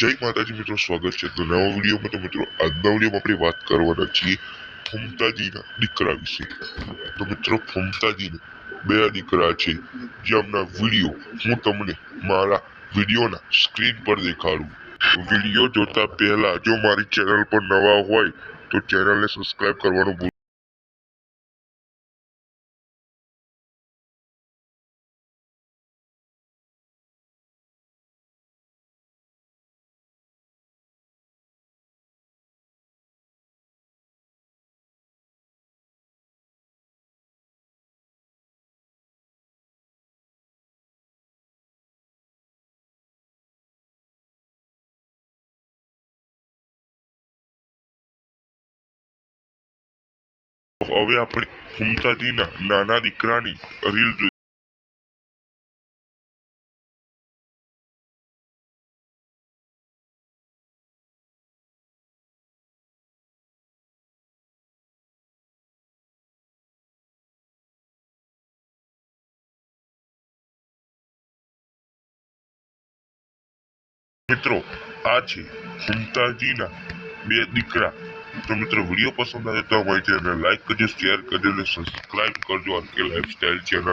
જય માતાજી, મિત્રો, સ્વાગત છે. તો નવા વિડીયોમાં તો મિત્રો, આજના વિડીયોમાં આપણે વાત કરવાના છીએ ફમતાજીના દીકરા વિશે. તો મિત્રો, ફમતાજીને બે દીકરા છે. જેમના વીડિયો હું તમને મારા વિડીયોના સ્ક્રીન પર દેખાડું. વીડિયો જોતા પહેલા જો મારી ચેનલ પર નવા હોય, તો ચેનલને સબસ્ક્રાઇબ કરવાનું ભૂલ હવે આપણે ફમતાજીના નાના દીકરાની રીલ મિત્રો આ છે ફમતાજીના બે દીકરા. તો મિત્રો, વીડિયો પસંદ આવે તો અમારી ચેનલ લાઈક કરજો શેર કરજો અને સબસ્ક્રાઈબ કરજો આરકે લાઈફસ્ટાઈલ ચેનલ